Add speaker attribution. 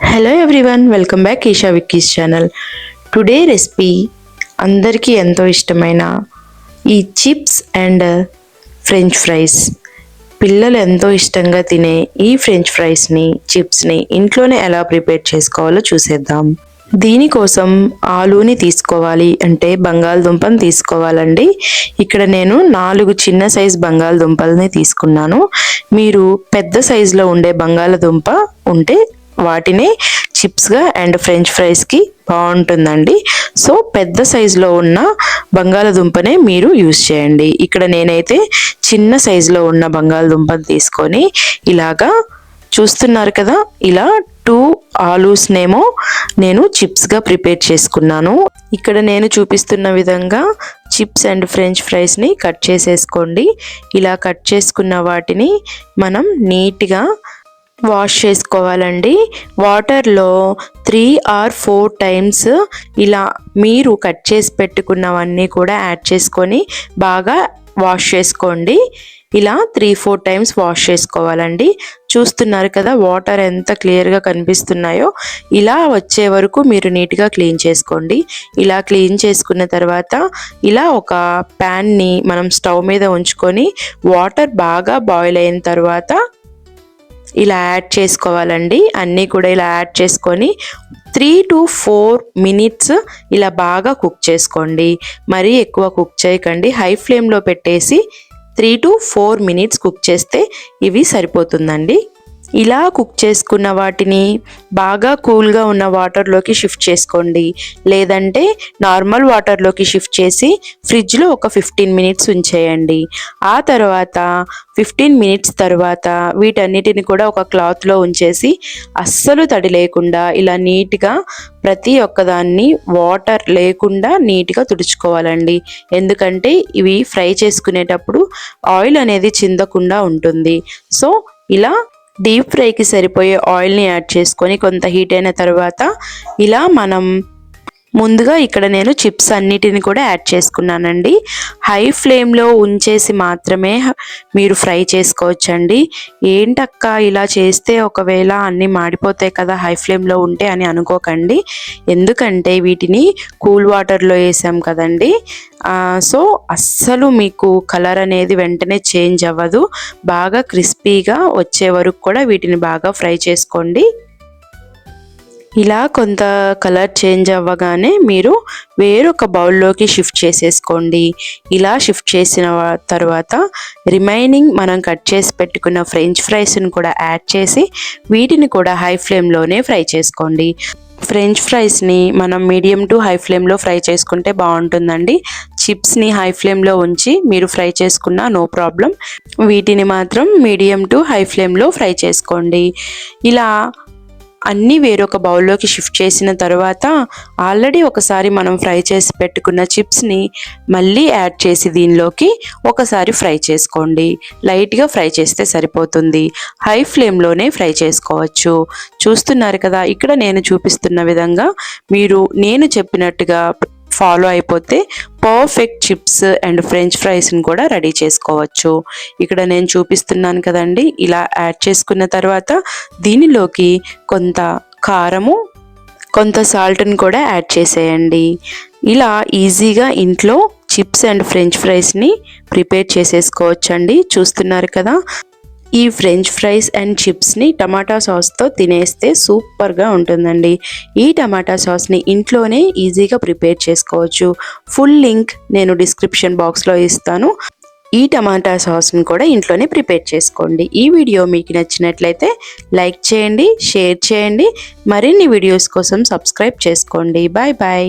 Speaker 1: Hello everyone welcome back Esha Vicky's channel today recipe అందరికీ ఎంతో ఇష్టమైన ఈ చిప్స్ అండ్ ఫ్రెంచ్ ఫ్రైస్ పిల్లలు ఎంతో ఇష్టంగా తినే ఈ ఫ్రెంచ్ ఫ్రైస్ని చిప్స్ని ఇంట్లోనే ఎలా ప్రిపేర్ చేసుకోవాలో చూసేద్దాం. దీనికోసం ఆలూని తీసుకోవాలి అంటే బంగాళదుంపని తీసుకోవాలండి. ఇక్కడ నేను నాలుగు చిన్న సైజ్ బంగాళదుంపల్ని తీసుకున్నాను. మీరు పెద్ద సైజులో ఉండే బంగాళదుంప ఉంటే వాటిని చిప్స్గా అండ్ ఫ్రెంచ్ ఫ్రైస్కి బాగుంటుందండి. సో పెద్ద సైజులో ఉన్న బంగాళదుంపనే మీరు యూజ్ చేయండి. ఇక్కడ నేనైతే చిన్న సైజులో ఉన్న బంగాళదుంపని తీసుకొని ఇలాగా చూస్తున్నారు కదా ఇలా టూ ఆలూస్నేమో నేను చిప్స్గా ప్రిపేర్ చేసుకున్నాను. ఇక్కడ నేను చూపిస్తున్న విధంగా చిప్స్ అండ్ ఫ్రెంచ్ ఫ్రైస్ని కట్ చేసేసుకోండి. ఇలా కట్ చేసుకున్న వాటిని మనం నీట్గా వాష్ చేసుకోవాలండి. వాటర్లో త్రీ ఆర్ ఫోర్ టైమ్స్ ఇలా మీరు కట్ చేసి పెట్టుకున్నవన్నీ కూడా యాడ్ చేసుకొని బాగా వాష్ చేసుకోండి. ఇలా త్రీ ఫోర్ టైమ్స్ వాష్ చేసుకోవాలండి. చూస్తున్నారు కదా వాటర్ ఎంత క్లియర్గా కనిపిస్తున్నాయో. ఇలా వచ్చే వరకు మీరు నీట్గా క్లీన్ చేసుకోండి. ఇలా క్లీన్ చేసుకున్న తర్వాత ఇలా ఒక ప్యాన్ని మనం స్టవ్ మీద ఉంచుకొని వాటర్ బాగా బాయిల్ అయిన తర్వాత ఇలా యాడ్ చేసుకోవాలండి. అన్నీ కూడా ఇలా యాడ్ చేసుకొని త్రీ టు ఫోర్ మినిట్స్ ఇలా బాగా కుక్ చేసుకోండి. మరీ ఎక్కువ కుక్ చేయకండి. హై ఫ్లేమ్లో పెట్టేసి three to four minutes cook చేస్తే ఇవి సరిపోతుందండి. ఇలా కుక్ చేసుకున్న వాటిని బాగా కూల్గా ఉన్న వాటర్లోకి షిఫ్ట్ చేసుకోండి. లేదంటే నార్మల్ వాటర్లోకి షిఫ్ట్ చేసి ఫ్రిడ్జ్లో ఒక ఫిఫ్టీన్ మినిట్స్ ఉంచేయండి. ఆ తర్వాత ఫిఫ్టీన్ మినిట్స్ తర్వాత వీటన్నిటిని కూడా ఒక క్లాత్లో ఉంచేసి అస్సలు తడి లేకుండా ఇలా నీట్గా ప్రతి ఒక్కదాన్ని వాటర్ లేకుండా నీట్గా తుడుచుకోవాలండి. ఎందుకంటే ఇవి ఫ్రై చేసుకునేటప్పుడు ఆయిల్ అనేది చిందకుండా ఉంటుంది. సో ఇలా డీప్ ఫ్రైకి సరిపోయే ఆయిల్ని యాడ్ చేసుకొని కొంత హీట్ అయిన తర్వాత ఇలా మనం ముందుగా ఇక్కడ నేను చిప్స్ అన్నిటిని కూడా యాడ్ చేసుకున్నానండి. హై ఫ్లేమ్లో ఉంచేసి మాత్రమే మీరు ఫ్రై చేసుకోవచ్చండి. ఏంటక్క ఇలా చేస్తే ఒకవేళ అన్నీ మాడిపోతాయి కదా హై ఫ్లేమ్లో ఉంటే అని అనుకోకండి. ఎందుకంటే వీటిని కూల్ వాటర్లో వేసాం కదండి. సో అస్సలు మీకు కలర్ అనేది వెంటనే చేంజ్ అవ్వదు. బాగా క్రిస్పీగా వచ్చే వరకు కూడా వీటిని బాగా ఫ్రై చేసుకోండి. ఇలా కొంత కలర్ చేంజ్ అవ్వగానే మీరు వేరొక బౌల్లోకి షిఫ్ట్ చేసేసుకోండి. ఇలా షిఫ్ట్ చేసిన తర్వాత రిమైనింగ్ మనం కట్ చేసి పెట్టుకున్న ఫ్రెంచ్ ఫ్రైస్ని కూడా యాడ్ చేసి వీటిని కూడా హై ఫ్లేమ్లోనే ఫ్రై చేసుకోండి. ఫ్రెంచ్ ఫ్రైస్ని మనం మీడియం టు హై ఫ్లేమ్లో ఫ్రై చేసుకుంటే బాగుంటుందండి. చిప్స్ని హై ఫ్లేమ్లో ఉంచి మీరు ఫ్రై చేసుకున్నా నో ప్రాబ్లం వీటిని మాత్రం మీడియం టు హై ఫ్లేమ్లో ఫ్రై చేసుకోండి. ఇలా అన్నీ వేరొక బౌల్లోకి షిఫ్ట్ చేసిన తర్వాత ఆల్రెడీ ఒకసారి మనం ఫ్రై చేసి పెట్టుకున్న చిప్స్ని మళ్ళీ యాడ్ చేసి దీనిలోకి ఒకసారి ఫ్రై చేసుకోండి. లైట్గా ఫ్రై చేస్తే సరిపోతుంది. హై ఫ్లేమ్లోనే ఫ్రై చేసుకోవచ్చు. చూస్తున్నారు కదా ఇక్కడ నేను చూపిస్తున్న విధంగా మీరు నేను చెప్పినట్టుగా ఫాలో అయిపోతే పర్ఫెక్ట్ చిప్స్ అండ్ ఫ్రెంచ్ ఫ్రైస్ని కూడా రెడీ చేసుకోవచ్చు. ఇక్కడ నేను చూపిస్తున్నాను కదండి ఇలా యాడ్ చేసుకున్న తర్వాత దీనిలోకి కొంత కారము కొంత సాల్ట్ని కూడా యాడ్ చేసేయండి. ఇలా ఈజీగా ఇంట్లో చిప్స్ అండ్ ఫ్రెంచ్ ఫ్రైస్ని ప్రిపేర్ చేసేసుకోవచ్చండి. చూస్తున్నారు కదా? ఈ ఫ్రెంచ్ ఫ్రైస్ అండ్ చిప్స్ని టమాటా సాస్తో తినేస్తే సూపర్గా ఉంటుందండి. ఈ టమాటా సాస్ని ఇంట్లోనే ఈజీగా ప్రిపేర్ చేసుకోవచ్చు. ఫుల్ లింక్ నేను డిస్క్రిప్షన్ బాక్స్లో ఇస్తాను. ఈ టమాటా సాస్ని కూడా ఇంట్లోనే ప్రిపేర్ చేసుకోండి. ఈ వీడియో మీకు నచ్చినట్లయితే లైక్ చేయండి షేర్ చేయండి. మరిన్ని వీడియోస్ కోసం సబ్స్క్రైబ్ చేసుకోండి. Bye bye.